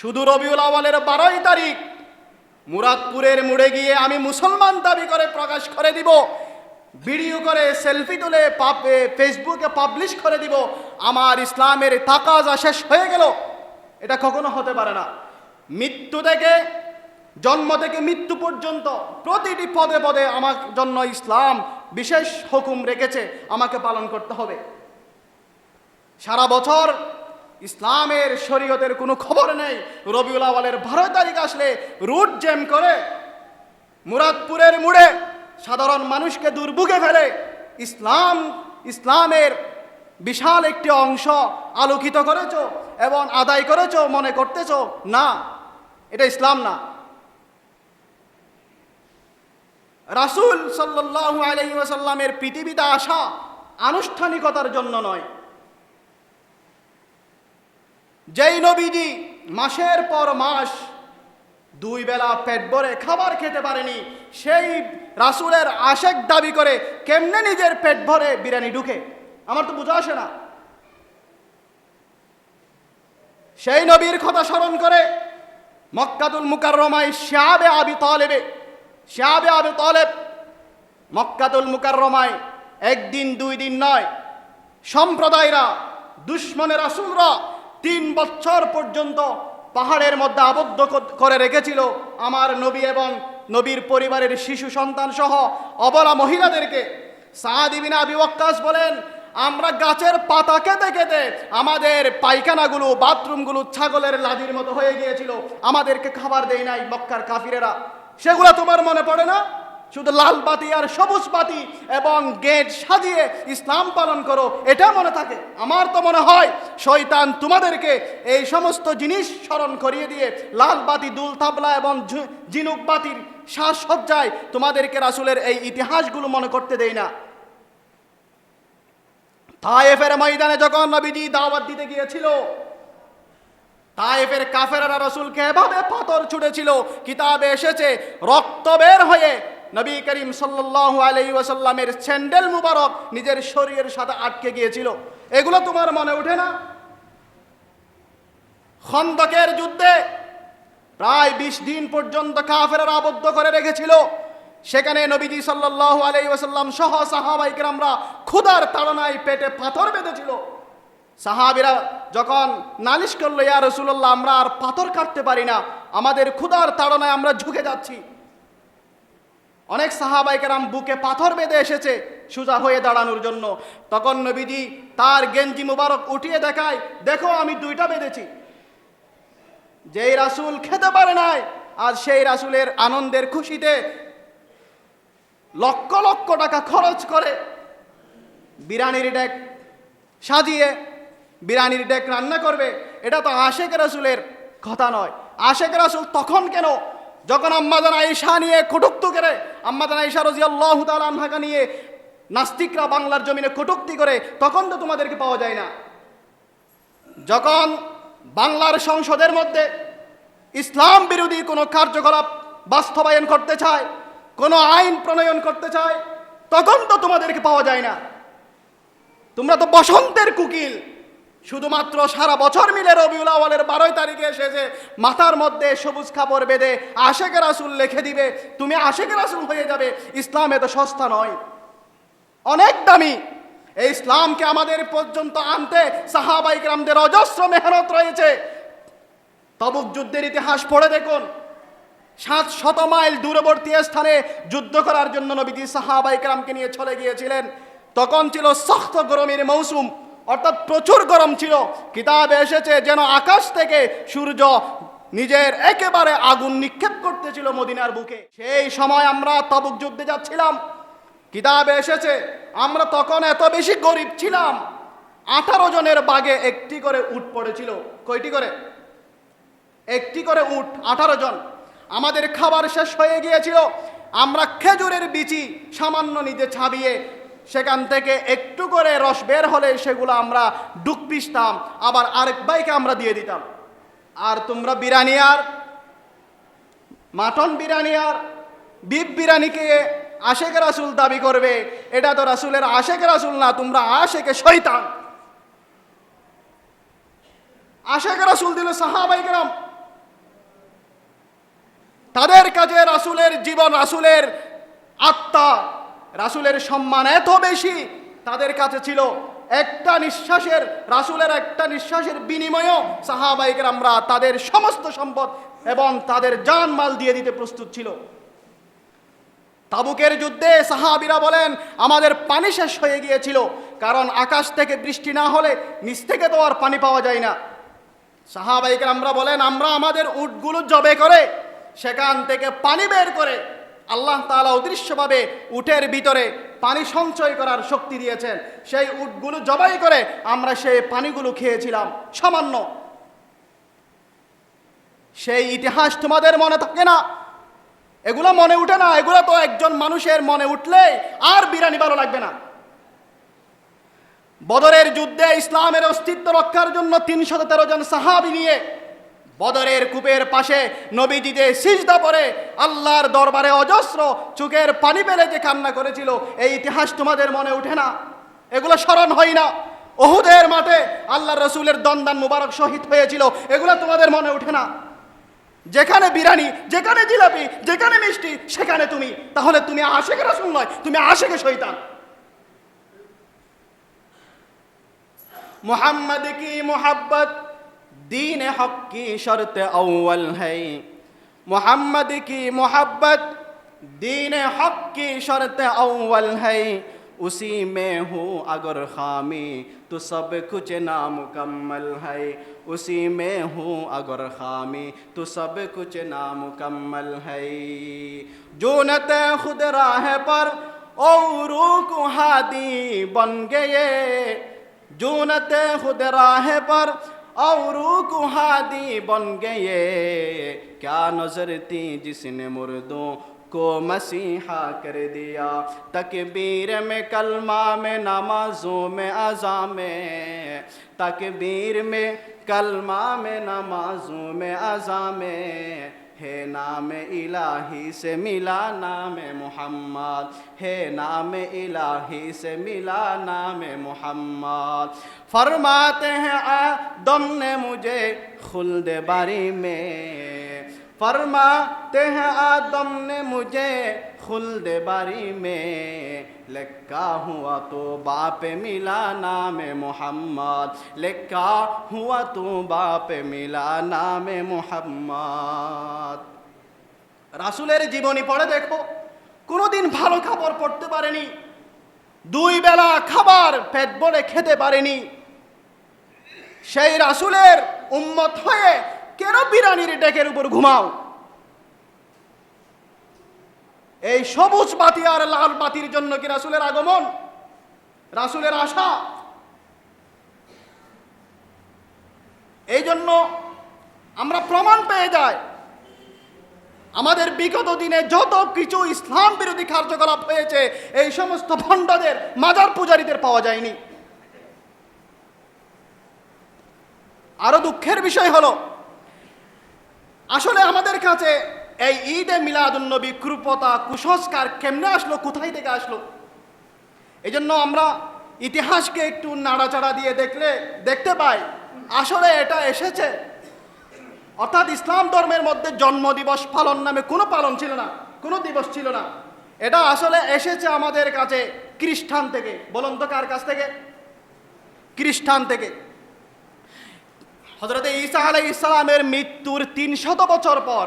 শুধু রবিউল আওয়ালের বারোই তারিখ। মুরাদপুরের মুড়ে গিয়ে আমি মুসলমান দাবি করে প্রকাশ করে দিব, ভিডিও করে সেলফি তুলে পাপ- ফেসবুকে পাবলিশ করে দিব, আমার ইসলামের তাকাজা শেষ হয়ে গেল। এটা কখনো হতে পারে না। মৃত্যু থেকে, জন্ম থেকে মৃত্যু পর্যন্ত প্রতিটি পদে পদে আমার জন্য ইসলাম বিশেষ হুকুম রেখেছে, আমাকে পালন করতে হবে। সারা বছর ইসলামের শরীয়তের কোনো খবর নেই। রবিউল আওয়ালের বারো তারিখ আসলে রুট জ্যাম করে মুরাদপুরের মুড়ে সাধারণ মানুষকে দুর্ভোগে ফেলে ইসলাম, ইসলামের বিশাল একটি অংশ আলোকিত করেছ এবং আদায় করেছ, মনে করতেছ, না, এটা ইসলাম না। রাসূল সাল্লাল্লাহু আলাইহি ওয়াসাল্লামের পৃথিবীতে আসা আনুষ্ঠানিকতার জন্য নয়। যেই নবীজি মাসের পর মাস দুই বেলা পেট ভরে খাবার খেতে পারেনি, সেই রাসূলের আশেক দাবি করে কেমনে নিজের পেট ভরে বিরিয়ানি ঢুকে? আমার তো বোঝা আসে না। সেই নবীর কথা স্মরণ করে মক্কাতুল মুকাররমায় শাবে আবি তালেবে শাবে আবি তালেব মক্কাতুল মুকাররমায় একদিন দুই দিন নয়, সম্প্রদায়রা, দুশ্মনের রাসূলরা তিন বছর পর্যন্ত পাহাড়ের মধ্যে আবদ্ধ করে রেখেছিল আমার নবী এবং নবীর পরিবারের শিশু সন্তান সহ অবলা মহিলাদেরকে। সাদিবিন আবি বলেন, আমরা গাছের পাতা খেতে খেতে আমাদের পায়খানাগুলো, বাথরুমগুলো ছাগলের লাদির মতো হয়ে গিয়েছিল। আমাদেরকে খাবার দেয় নাই মক্কার কাফিরেরা। সেগুলো তোমার মনে পড়ে না? শুধু লাল বাতি আর সবুজ বাতি এবং গেট সাজিয়ে ইসলাম পালন করো, এটা মনে থাকে। আমার তো মনে হয় শয়তান তোমাদেরকে এই সমস্ত জিনিস স্মরণ করিয়ে দিয়ে লাল বাতি, দুল তাবলা এবং ঝিনুক বাতির সাজসজ্জায় তোমাদেরকে রাসুলের এই ইতিহাসগুলো মনে করতে দেয় না। তায়েফের ময়দানে যখন নবীজি দাওয়াত দিতে গিয়েছিল, তায়েফের কাফেরা রসুলকে এভাবে পাথর ছুটেছিল কিতাবে এসেছে, রক্ত বের হয়ে নবী করিম সাল্লাল্লাহু আলাইহি ওয়াসাল্লামের স্যান্ডেল মুবারক নিজের শরীরের সাথে আটকে গিয়েছিল। এগুলো তোমার মনে ওঠে না? খন্দকের যুদ্ধে প্রায় বিশ দিন পর্যন্ত কাফেরা আবদ্ধ করে রেখেছিল। সেখানে নবীজি সাল্লাল্লাহু আলাইহি ওয়াসাল্লাম সহ সাহাবাইকেরামরা ক্ষুধার তাড়নায় পেটে পাথর বেঁধেছিল। সাহাবিরা যখন নালিশ করল, ইয়া রসুল্লাহ আমরা আর পাথর কাটতে পারি না। আমাদের ক্ষুধার তাড়নায় আমরা ঝুঁকে যাচ্ছি। অনেক সাহাবাইকেরাম বুকে পাথর বেঁধে এসেছে, সোজা হয়ে দাঁড়ানোর জন্য। তখন নবীজি তার গেঞ্জি মুবারক উঠিয়ে দেখায়, দেখো, আমি দুইটা বেঁধেছি। যেই রাসুল খেতে পারে নাই আজ সেই রাসুলের আনন্দের খুশিতে লক্ষ লক্ষ টাকা খরচ করে বিরিয়ানির ডেক সাজিয়ে, বিরিয়ানির ডেক রান্না করবে। এটা তো আশেক রাসুলের কথা নয়। আশেক রাসুল তখন কেন যখন আম্মাদান আয়েশা নিয়ে কটুক্তি করে আম্মাদান আয়েশা রাদিয়াল্লাহু তাআলা আনহাকে নিয়ে নাস্তিকরা বাংলার জমিনে কটুক্তি করে, তখন তো তোমাদেরকে পাওয়া যায় না। যখন বাংলার সংসদের মধ্যে ইসলাম বিরোধী কোনো কার্যকলাপ বাস্তবায়ন করতে চায়, কোনো আইন প্রণয়ন করতে চায়, তখন তো তোমাদেরকে পাওয়া যায় না। তোমরা তো বসন্তের কুকিল। শুধুমাত্র সারা বছর মিলে রবিউল আওয়ালের বারোই তারিখে এসেছে, মাথার মধ্যে সবুজ কাপড় বেঁধে আশেকের রাসুল লিখে দিবে, তুমি আশেকের রাসুল হয়ে যাবে, ইসলাম এত সস্তা নয়। অনেক দামি। এই ইসলামকে আমাদের পর্যন্ত আনতে সাহাবাই গ্রামদের অজস্র মেহনত রয়েছে। তবুক যুদ্ধের ইতিহাস পড়ে দেখুন। সাত শত মাইল দূরবর্তী স্থানে যুদ্ধ করার জন্য নবীজি সাহাবাই গ্রামকে নিয়ে চলে গিয়েছিলেন। তখন ছিল শক্ত গরমের মৌসুম। অর্থাৎ প্রচুর গরম ছিল। কিতাবে এসেছে যেন আকাশ থেকে সূর্য নিজের একেবারে আগুন নিক্ষেপ করতেছিল মদিনার বুকে। সেই সময় আমরা তবুক যুদ্ধে যাচ্ছিলাম। কিতাবে এসেছে, আমরা তখন এত বেশি গরিব ছিলাম। আঠারো জনের বাগে একটি করে উট পড়েছিল। কয়টি করে? একটি করে উট, আঠারো জন। আমাদের খাবার শেষ হয়ে গিয়েছিল। আমরা খেজুরের বিচি সামান্য নিজে ছাবিয়ে সেখান থেকে একটু করে রস বের হলে সেগুলো আমরা ডুক পিসতাম, আবার আরেক বাইকে আমরা দিয়ে দিতাম। আর তোমরা বিরিয়ানি আর, মাটন বিরিয়ানি আর, বিফ বিরিয়ানিকে আশেক রাসুল দাবি করবে, এটা তো রাসুলের আশেক রাসুল না, তোমরা আশেকে শয়তান। আশেক রাসুল দিল সাহাবাইকেরাম তাদের কাছে রাসুলের জীবন, রাসুলের আত্মা রাসুলের সম্মান এত বেশি, তাদের কাছে ছিল একটা নিঃশ্বাসের, রাসুলের একটা নিঃশ্বাসের বিনিময়েও সাহাবাইকের আমরা তাদের সমস্ত সম্পদ এবং তাদের জান মাল দিয়ে দিতে প্রস্তুত ছিল। তাবুকের যুদ্ধে সাহাবিরা বলেন, আমাদের পানি শেষ হয়ে গিয়েছিল, কারণ আকাশ থেকে বৃষ্টি না হলে নিচ থেকে তো আর পানি পাওয়া যায় না। সাহাবাইকে আমরা বলেন, আমরা আমাদের উটগুলো জবে করে, সেখান থেকে পানি বের করে আল্লাহ তাআলা অদৃশ্যভাবে উটের ভিতরে পানি সঞ্চয় করার শক্তি দিয়েছেন। সেই উটগুলো জবাই করে আমরা সেই পানিগুলো খেয়েছিলাম। সামান্য। সেই ইতিহাস তোমাদের মনে থাকে না? এগুলো মনে উঠে না? এগুলো তো একজন মানুষের মনে উঠলে আর বিরানি ভালো লাগবে না। বদরের যুদ্ধে ইসলামের অস্তিত্ব রক্ষার জন্য তিনশত তেরো জন সাহাবি নিয়ে বদরের কূপের পাশে নবীজিতে সিজদা পরে আল্লাহর দরবারে অজস্র চুকের পানি পেলে যে কান্না করেছিল, এই ইতিহাস তোমাদের মনে ওঠে না? এগুলো স্মরণ হয় না। ওহুদের মাঠে আল্লাহ রসুলের দন্দান মুবারক শহীদ হয়েছিল, এগুলো তোমাদের মনে ওঠে না? যেখানে বিরানি, যেখানে জিলাপি, যেখানে মিষ্টি, সেখানে তুমি। তাহলে তুমি আশেখ রসুল নয়, তুমি আশেখে শৈতান মোহাম্মদ কি মোহাব্বত? دین حق کی شرط اول ہے محمد کی محبت دین حق کی شرط اول ہے اسی میں ہوں اگر خامی، تو سب کچھ نامکمل ہے. اسی میں ہوں اگر خامی، تو سب کچھ نامکمل ہے. جو نت خود راہ پر اور ہادی بن گئے. جو نت خود راہ پر اورو کو ہادی بن گئے۔ کیا نظر تھی جس نے مردوں کو مسیحا کر دیا؟ تکبیر میں کلمہ میں نمازوں میں اذا میں۔ تکبیر میں کلمہ میں نمازوں میں اذا میں۔ ہے نام الہی سے ملا نام محمد، ہے نام الہی سے ملا نام محمد۔ فرماتے ہیں آدم نے مجھے خلد باری میں फरमाते हैं आदम ने मुझे खुल्द बारी में लिखा हुआ तो बाप मिला नाम मोहम्मद लिखा हुआ तो बाप मिला नाम মোহাম্মদ রাসুলের জীবনী পড়ে দেখো কোনোদিন ভালো খাবার পড়তে পারেনি দুই বেলা খাবার পেট ভরে খেতে পারেনি সেই রাসুলের উম্মত হয়ে কেন বিরানির ডেকের উপর ঘুমাও? এই সবুজ বাতি আর লাল বাতির জন্য কি রাসুলের আগমন? রাসুলের আশা? এই জন্য আমরা প্রমাণ পেয়ে যাই, আমাদের বিগত দিনে যত কিছু ইসলাম বিরোধী কার্যকলাপ হয়েছে, এই সমস্ত ভণ্ডদের, মাজার পূজারীদের পাওয়া যায়নি। আরও দুঃখের বিষয় হলো আসলে আমাদের কাছে এই ঈদে মিলাদুন্নবী কৃপতা কুসংস্কার কেমনে আসলো? কোথায় থেকে আসলো? এই জন্য আমরা ইতিহাসকে একটু নাড়াচাড়া দিয়ে দেখলে, দেখতে পাই, আসলে এটা এসেছে। অর্থাৎ ইসলাম ধর্মের মধ্যে জন্মদিবস পালন নামে কোনো পালন ছিল না, কোনো দিবস ছিল না। এটা আসলে এসেছে আমাদের কাছে খ্রিস্টান থেকে। বলুন তো কার কাছ থেকে? খ্রিস্টান থেকে। হজরত ঈসা আলাই ইসলামের মৃত্যুর তিন শত বছর পর,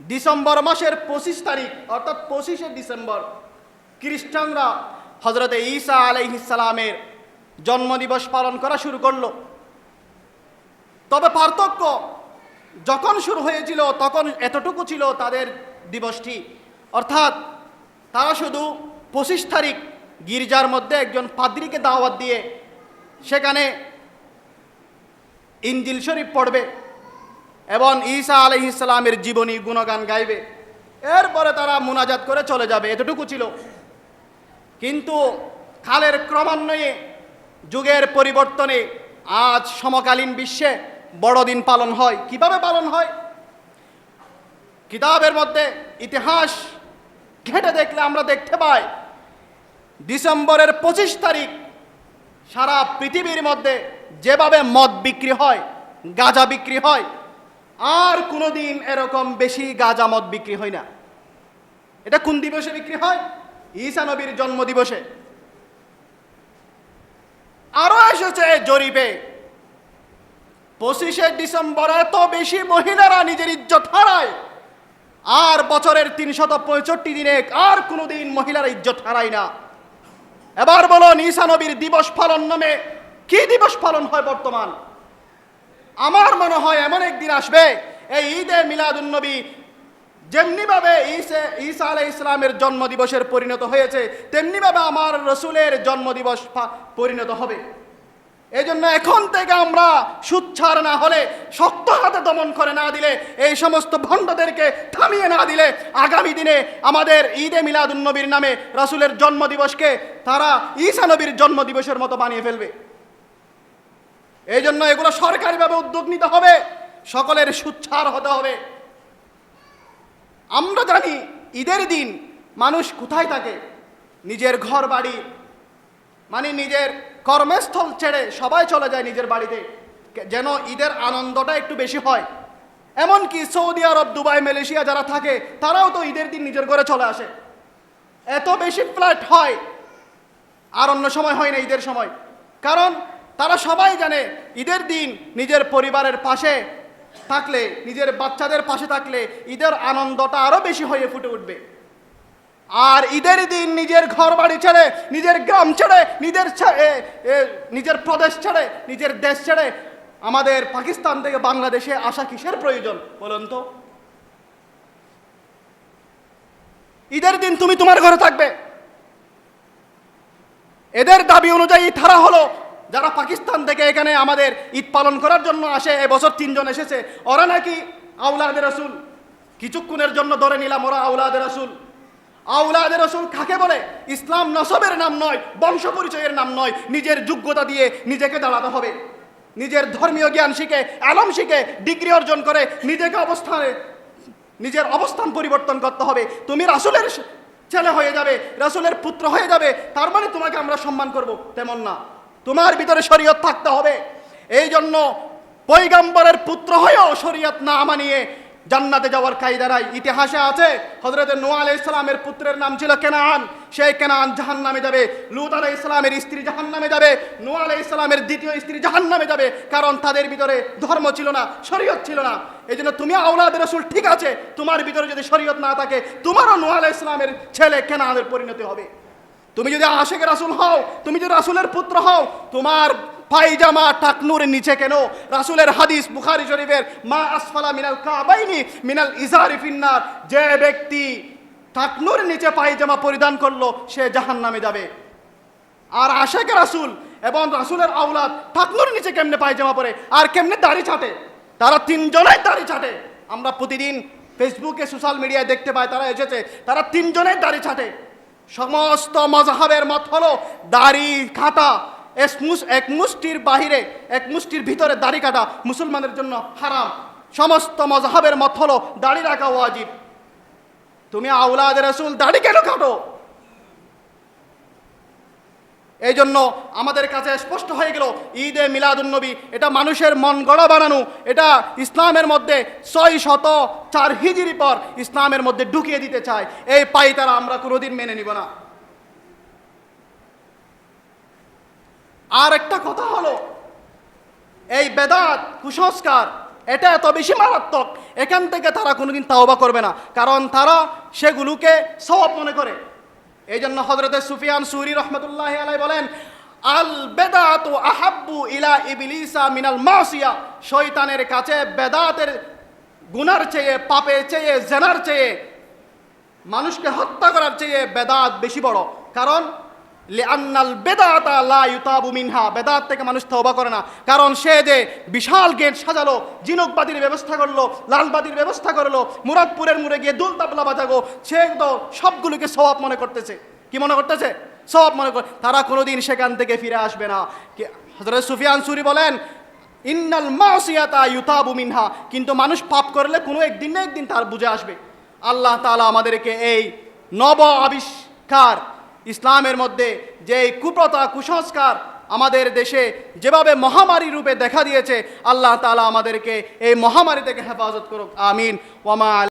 ডিসেম্বর মাসের পঁচিশ তারিখ, অর্থাৎ পঁচিশে ডিসেম্বর, খ্রিস্টানরা হজরত ঈসা আলাই ইসলামের জন্মদিবস পালন করা শুরু করল। তবে পার্থক্য যখন শুরু হয়েছিল, তখন এতটুকু ছিল তাদের দিবসটি। অর্থাৎ তারা শুধু পঁচিশ তারিখ গির্জার মধ্যে একজন পাদ্রীকে দাওয়াত দিয়ে, সেখানে ইঞ্জিল শরীফ পড়বে এবং ঈসা আলহ ইসলামের জীবনী গুণগান গাইবে। এরপরে তারা মুনাজাত করে চলে যাবে, এতটুকু ছিল। কিন্তু কালের ক্রমান্বয়ে যুগের পরিবর্তনে আজ সমকালীন বিশ্বে বড়দিন পালন হয়। কীভাবে পালন হয়? কিতাবের মধ্যে ইতিহাস ঘেটে দেখলে আমরা দেখতে পাই, ডিসেম্বরের পঁচিশ তারিখ সারা পৃথিবীর মধ্যে যেভাবে মদ বিক্রি হয়, গাঁজা বিক্রি হয়, আর কোনোদিন এরকম বেশি গাজামত বিক্রি হয় না। এটা কোন দিবসে বিক্রি হয়? ঈসা নবীর জন্ম দিবসে আরও এসেছে জরিপে। পঁচিশে ডিসেম্বর এত বেশি মহিলারা নিজের ইজ্জত হারায়। আর বছরের তিনশত পঁয়ষট্টি দিনে আর কোনোদিন মহিলারা ইজ্জত হারায় না। এবার বলুন ঈসা দিবস পালন নামে কি দিবস পালন হয় বর্তমান? আমার মনে হয় এমন একদিন আসবে, এই ঈদে মিলাদুন্নবী যেমনিভাবে ঈসে, ঈসা আলাই ইসলামের জন্মদিবসের পরিণত হয়েছে, তেমনিভাবে আমার রসুলের জন্মদিবস পরিণত হবে। এই জন্য এখন থেকে আমরা সুচ্ছার না হলে, শক্ত হাতে দমন করে না দিলে, এই সমস্ত ভণ্ডদেরকে থামিয়ে না দিলে, আগামী দিনে আমাদের ঈদে মিলাদুন্নবীর নামে রাসুলের জন্মদিবসকে তারা ঈসা নবীর জন্মদিবসের মতো বানিয়ে ফেলবে। এই জন্য এগুলো সরকারিভাবে উদ্যোগ নিতে হবে, সকলের সুচ্ছার হতে হবে। আমরা জানি ঈদের দিন মানুষ কোথায় থাকে? নিজের ঘর বাড়ি মানে নিজের কর্মস্থল ছেড়ে সবাই চলে যায় নিজের বাড়িতে যেন ঈদের আনন্দটা একটু বেশি হয়। এমনকি সৌদি আরব, দুবাই, মালয়েশিয়া যারা থাকে, তারাও তো ঈদের দিন নিজের ঘরে চলে আসে। এত বেশি ফ্ল্যাট হয়। আর অন্য সময় হয় না ঈদের সময়। কারণ তারা সবাই জানে ঈদের দিন নিজের পরিবারের পাশে থাকলে, নিজের বাচ্চাদের পাশে থাকলে ঈদের আনন্দটা আরও বেশি হয়ে ফুটে উঠবে। আর ঈদের দিন নিজের ঘর বাড়ি ছেড়ে, নিজের গ্রাম ছেড়ে, নিজের নিজের প্রদেশ ছেড়ে, নিজের দেশ ছেড়ে আমাদের পাকিস্তান থেকে বাংলাদেশে আসা কিসের প্রয়োজন বলুন তো? ঈদের দিন তুমি তোমার ঘরে থাকবে। এদের দাবি অনুযায়ী তারা হলো যারা পাকিস্তান থেকে এখানে আমাদের ঈদ পালন করার জন্য আসে, এবছর তিনজন এসেছে। ওরা নাকি আউলাদের রসুল। কিছুক্ষণের জন্য ধরে নিলাম ওরা আউলাদের রসুল। আউলাদের রসুল কাকে বলে? ইসলাম নসবের নাম নয়, বংশ পরিচয়ের নাম নয়, নিজের যোগ্যতা দিয়ে নিজেকে দাঁড়াতে হবে। নিজের ধর্মীয় জ্ঞান শিখে, আলম শিখে, ডিগ্রি অর্জন করে নিজেকে অবস্থানে, নিজের অবস্থান পরিবর্তন করতে হবে। তুমি রাসুলের ছেলে হয়ে যাবে, রাসুলের পুত্র হয়ে যাবে, তার মানে তোমাকে আমরা সম্মান করব। তেমন না। তোমার ভিতরে শরীয়ত থাকতে হবে। এই জন্য পৈগম্বরের পুত্র হয়েও শরীয়ত না মানিয়ে জান্নাতে যাওয়ার কায়দা নাই ইতিহাসে আছে। হজরত নোয়া আলাই ইসলামের পুত্রের নাম ছিল কেনান। সেই কেনান জাহান নামে যাবে। লুত আলাই ইসলামের স্ত্রী জাহান নামে যাবে। নোয়া আলাই ইসলামের দ্বিতীয় স্ত্রী জাহান নামে যাবে। কারণ তাদের ভিতরে ধর্ম ছিল না, শরীয়ত ছিল না। এই জন্য তুমি আউলাদের রসুল, ঠিক আছে। তোমার ভিতরে যদি শরীয়ত না থাকে, তোমারও নোয়া আলাই ইসলামের ছেলে কেনানের পরিণতি হবে। তুমি যদি আশেকের রাসুল হও, তুমি যদি রাসুলের পুত্র হও, তোমার পায়জামা টাকনুর নিচে কেন? রাসুলের হাদিস বুখারি শরীফের মা আসফালা মিনাল কাবাইনি মিনাল ইজারি ফিন্নার। যে ব্যক্তি টাকনুর নিচে পায়জামা পরিধান করল, সে জাহান নামে যাবে। আর আশেকের রাসুল এবং রাসুলের আউলাদ টাকনুর নিচে কেমনে পায়জামা পরে? আর কেমনে দাড়ি ছাটে? তারা তিনজনেই দাড়ি ছাটে। আমরা প্রতিদিন ফেসবুকে, সোশ্যাল মিডিয়ায় দেখতে পাই, তারা এসেছে, তারা তিনজনেই দাড়ি ছাটে। সমস্ত মজাহাবের মত হলো দাড়ি কাটা এক মুষ্টির বাহিরে, এক মুষ্টির ভিতরে দাড়ি কাটা মুসলমানের জন্য হারাম। সমস্ত মজাহাবের মত হলো দাড়ি রাখা ওয়াজিব। তুমি আউলাদ রসুল, দাড়ি কেন কাটো? এই জন্য আমাদের কাছে স্পষ্ট হয়ে গেল, ঈদে মিলাদুন্নবী এটা মানুষের মন গড়া বানানো, এটা ইসলামের মধ্যে ছয় শত চার হিজিরি পর ইসলামের মধ্যে ঢুকিয়ে দিতে চায়। এই পাই তারা আমরা কোনোদিন মেনে নিব না। আর একটা কথা হলো, এই বেদাত, কুসংস্কার, এটা এত বেশি মারাত্মক, এখান থেকে তারা কোনোদিন তাওবা করবে না। কারণ তারা সেগুলোকে সব মনে করে। এই জন্য হজরত সুফিয়ান সুরি রহমতুল্লাহ আলাই বলেন, আল বেদাত ও আহাব্বু ইলা ইবলিসা মিনাল মাসিয়া। শয়তানের কাছে বেদাতের গুনার চেয়ে, পাপের চেয়ে, জেনার চেয়ে, মানুষকে হত্যা করার চেয়ে বেদাত বেশি বড়। কারণ লিআন্নাল বেদাতা লা মিনহা। বেদাত থেকে মানুষ তওবা করে না। কারণ সে যে বিশাল গেট সাজালো, জিনকবাদির ব্যবস্থা করল, লালবাদির ব্যবস্থা করল, মুরাদপুরের মুড়ে গিয়ে দুল তাবলা বাজাগো, সে তো সবগুলোকে সওয়াব মনে করতেছে। কি মনে করতেছে? সওয়াব মনে করে তারা কোনোদিন সেখান থেকে ফিরে আসবে না। হযরত সুফিয়ান সুরি বলেন, ইন্নাল মাসিয়াতা ইউতাবু মিনহা। কিন্তু মানুষ পাপ করলে কোনো একদিন না একদিন তার বুঝে আসবে। আল্লাহ তাআলা আমাদেরকে এই নব আবিষ্কার ইসলামের মধ্যে যে কুপ্রথা, কুসংস্কার আমাদের দেশে যেভাবে মহামারী রূপে দেখা দিয়েছে, আল্লাহ তালা আমাদেরকে এই মহামারী থেকে হেফাজত করুক, আমিন। ওয়ামা